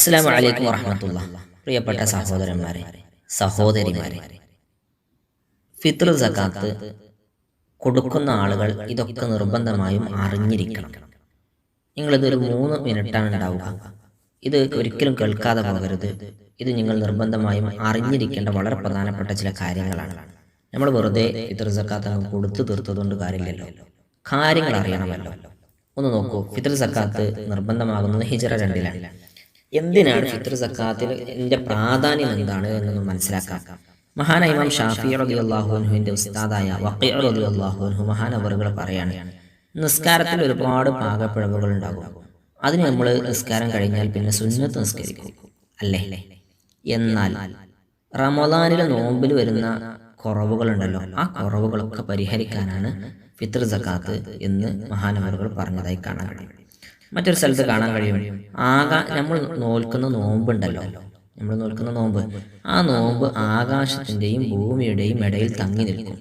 അസ്സാം വലൈക്കും വറഹമത്തുള്ള പ്രിയപ്പെട്ട സഹോദരന്മാരെ സഹോദരിമാരെ ഫിത്ർ സക്കാത്ത് കൊടുക്കുന്ന ആളുകൾ ഇതൊക്കെ നിർബന്ധമായും അറിഞ്ഞിരിക്കണം. നിങ്ങളിതൊരു മൂന്ന് മിനിറ്റാണ് ഉണ്ടാവുക. ഇത് ഒരിക്കലും കേൾക്കാതെ പോകരുത്. ഇത് നിങ്ങൾ നിർബന്ധമായും അറിഞ്ഞിരിക്കേണ്ട വളരെ പ്രധാനപ്പെട്ട ചില കാര്യങ്ങളാണ്. നമ്മൾ വെറുതെ ഫിത്ർ സക്കാത്ത് അങ്ങ് കൊടുത്തു തീർത്തതുകൊണ്ട് കാര്യമില്ലല്ലോ. കാര്യങ്ങൾ അറിയണമല്ലോ. ഒന്ന് നോക്കൂ ഫിത്ർ സക്കാത്ത് നിർബന്ധമാകുന്നത് ഹിജറ രണ്ടിലാണ്. എന്തിനാണ് ഫിത്ർ സക്കാത്തിന്റെ പ്രാധാന്യം എന്താണ് എന്നൊന്ന് മനസ്സിലാക്കാം. മഹാന ഇമാം ഷാഫി റബി അള്ളാഹുനുവിന്റെ ഉസ്താദായ വക്കീർ റബി അള്ളാഹുനു മഹാനവറുകൾ പറയാണ് നിസ്കാരത്തിൽ ഒരുപാട് പാകപ്പിഴവുകൾ ഉണ്ടാകും. അതിന് നമ്മൾ നിസ്കാരം കഴിഞ്ഞാൽ പിന്നെ സുന്നത്ത് നിസ്കരിക്കും. അല്ലേ? എന്നാൽ റമദാനിലെ നോമ്പിൽ വരുന്ന കുറവുകളുണ്ടല്ലോ. ആ കുറവുകളൊക്കെ പരിഹരിക്കാനാണ് ഫിത്ർ സക്കാത്ത് എന്ന് മഹാനവറുകൾ പറഞ്ഞതായി കാണാൻ കഴിയും. മറ്റൊരു സ്ഥലത്ത് കാണാൻ കഴിയും. ആകാ നമ്മൾ നോൽക്കുന്ന നോമ്പുണ്ടല്ലോ. നമ്മൾ നോൽക്കുന്ന നോമ്പ്. ആ നോമ്പ് ആകാശത്തിന്റെയും ഭൂമിയുടെയും ഇടയിൽ തങ്ങി നിൽക്കും.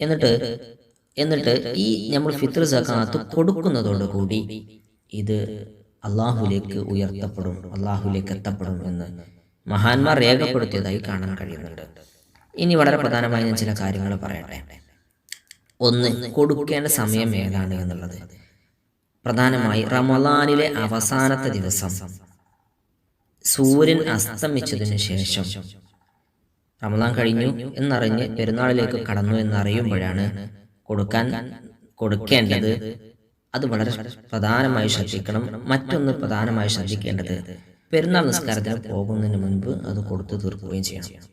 എന്നിട്ട് എന്നിട്ട് ഈ നമ്മൾ ഫിത്ർ സക്കാത്ത് കൊടുക്കുന്നതോടുകൂടി ഇത് അള്ളാഹുലേക്ക് ഉയർത്തപ്പെടും അള്ളാഹുലേക്ക് എത്തപ്പെടും എന്ന് മഹാന്മാർ രേഖപ്പെടുത്തിയതായി കാണാൻ കഴിയുന്നുണ്ട്. ഇനി വളരെ പ്രധാനമായി ഞാൻ ചില കാര്യങ്ങൾ പറയട്ടെ. ഒന്ന് കൊടുക്കേണ്ട സമയം ഏതാണ് എന്നുള്ളത്. പ്രധാനമായി റമദാനിലെ അവസാനത്തെ ദിവസം. സൂര്യൻ അസ്തമിച്ചതിനു ശേഷം. റമദാൻ കഴിഞ്ഞു എന്നറിഞ്ഞ് പെരുന്നാളിലേക്ക് കടന്നു എന്നറിയുമ്പോഴാണ് കൊടുക്കാൻ കൊടുക്കേണ്ടത്. അത് വളരെ പ്രധാനമായി ശ്രദ്ധിക്കണം. മറ്റൊന്ന് പ്രധാനമായി ശ്രദ്ധിക്കേണ്ടത് പെരുന്നാൾ നിസ്കാരത്തിന് പോകുന്നതിന് മുൻപ് അത് കൊടുത്തു തീർക്കുകയും ചെയ്യണം.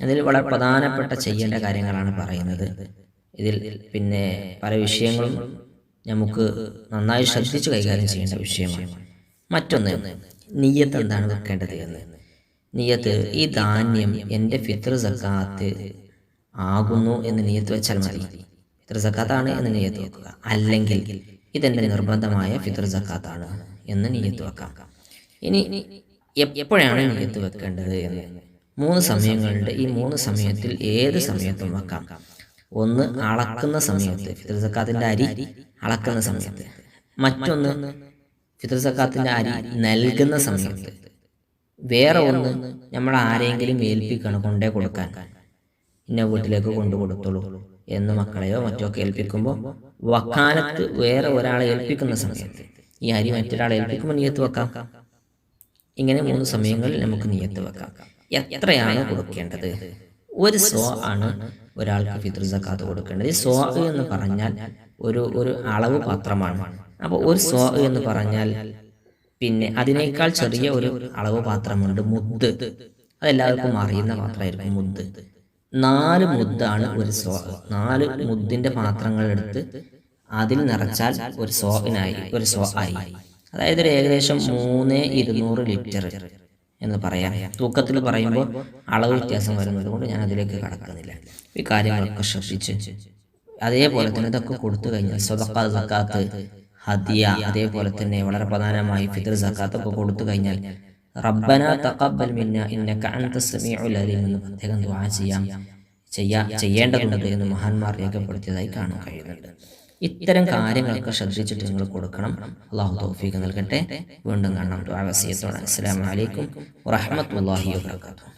അതിൽ വളരെ പ്രധാനപ്പെട്ട ചെയ്യേണ്ട കാര്യങ്ങളാണ് പറയുന്നത്. ഇതിൽ പിന്നെ പല വിഷയങ്ങളും നമുക്ക് നന്നായി ശ്രദ്ധിച്ച് കൈകാര്യം ചെയ്യേണ്ട വിഷയമാണ്. മറ്റൊന്ന് നീയത്ത് എന്താണ് വെക്കേണ്ടത് എന്ന്? നീയത്ത് ഈ ധാന്യം എന്റെ ഫിത്ര സക്കാത്ത് ആകുന്നു എന്ന് നീയത്ത് വെച്ചാൽ മതി. ഫിത്ര സക്കാത്താണ് എന്ന് നീയത്ത് വെക്കുക. അല്ലെങ്കിൽ ഇതെന്റെ നിർബന്ധമായ ഫിത്ര സക്കാത്താണ് എന്ന് നീയത്ത് വെക്കാം. ഇനി എപ്പോഴാണ് നീയത്ത് വെക്കേണ്ടത് എന്ന്? മൂന്ന് സമയങ്ങളുണ്ട് ഈ മൂന്ന് സമയത്തിൽ ഏത് സമയത്തും വെക്കാം. ഒന്ന് അളക്കുന്ന സമയത്ത് ഫിത്രസക്കാത്തിന്റെ അരി അളക്കുന്ന സമയത്ത്. മറ്റൊന്ന് ഫിത്രസക്കാത്തിന്റെ അരി നൽകുന്ന സമയത്ത്. വേറെ ഒന്ന് നമ്മൾ ആരെങ്കിലും ഏൽപ്പിക്കണം കൊണ്ടേ കൊടുക്കാൻ. ഇന്ന വീട്ടിലേക്ക് കൊണ്ടു കൊടുത്തോളൂ എന്ന് മക്കളെയോ മറ്റോ ഒക്കെ ഏൽപ്പിക്കുമ്പോൾ വക്കാലത്ത് വേറെ ഒരാളെ ഏൽപ്പിക്കുന്ന സമയത്ത് ഈ അരി മറ്റൊരാളെ ഏൽപ്പിക്കുമ്പോൾ നീയത്ത് വെക്കാം. ഇങ്ങനെ മൂന്ന് സമയങ്ങളിൽ നമുക്ക് നീയത്ത് വെക്കാം. എത്രയാണ് കൊടുക്കേണ്ടത്? ഒരു സോ ആണ് ഒരാൾക്ക് ഫിത്ർ സക്കാത്ത് കൊടുക്കേണ്ടത്. ഈ സോ എന്ന് പറഞ്ഞാൽ ഒരു ഒരു അളവ് പാത്രമാണ്. അപ്പോൾ ഒരു സോ എന്ന് പറഞ്ഞാൽ പിന്നെ അതിനേക്കാൾ ചെറിയ ഒരു അളവ് പാത്രമുണ്ട്. മുദ്ദ് അതെല്ലാവർക്കും അറിയുന്ന പാത്രമായിരിക്കും മുദ്ദ് നാല് മുദ്ദാണ് ഒരു സോ നാല് മുദ്ദിന്റെ പാത്രങ്ങൾ എടുത്ത് അതിൽ നിറച്ചാൽ ഒരു സോയിനായി ഒരു സോ ആയി അതായത് ഏകദേശം മൂന്ന് ഇരുന്നൂറ് ലിറ്റർ. എന്ന് പറയാം. തൂക്കത്തിൽ പറയുമ്പോൾ അളവ് വ്യത്യാസം വരുന്നത് കൊണ്ട് ഞാൻ അതിലേക്ക് കടക്കുന്നില്ല. ഈ കാര്യങ്ങളൊക്കെ ശ്രദ്ധിച്ച്. അതേപോലെ തന്നെ ഇതൊക്കെ കൊടുത്തു കഴിഞ്ഞാൽ സ്വതക്കാത്ത് സക്കാത്ത് ഹദിയ അതേപോലെ തന്നെ വളരെ പ്രധാനമായി ഫിത്ർ സക്കാത്ത് ഒക്കെ കൊടുത്തു കഴിഞ്ഞാൽ റബ്ബന തഖബ്ബൽ മിന്ന ഇന്നക അൻത എന്ന് പ്രത്യേകം ദുആ ചെയ്യാം. ചെയ്യാ ചെയ്യേണ്ടതുണ്ട് എന്ന് മഹാന്മാർ രേഖപ്പെടുത്തിയതായി കാണാൻ കഴിയുന്നുണ്ട്. ഇത്തരം കാര്യങ്ങളൊക്കെ ശ്രദ്ധിച്ചിട്ട് നിങ്ങൾ കൊടുക്കണം. അള്ളാഹു തൗഫീഖ് നൽകട്ടെ. വീണ്ടും കാണാം. ദുആ വസിയത്തോടെ. അസ്സലാമു അലൈക്കും വറഹ്മത്തുള്ളാഹി വബറകാതുഹു.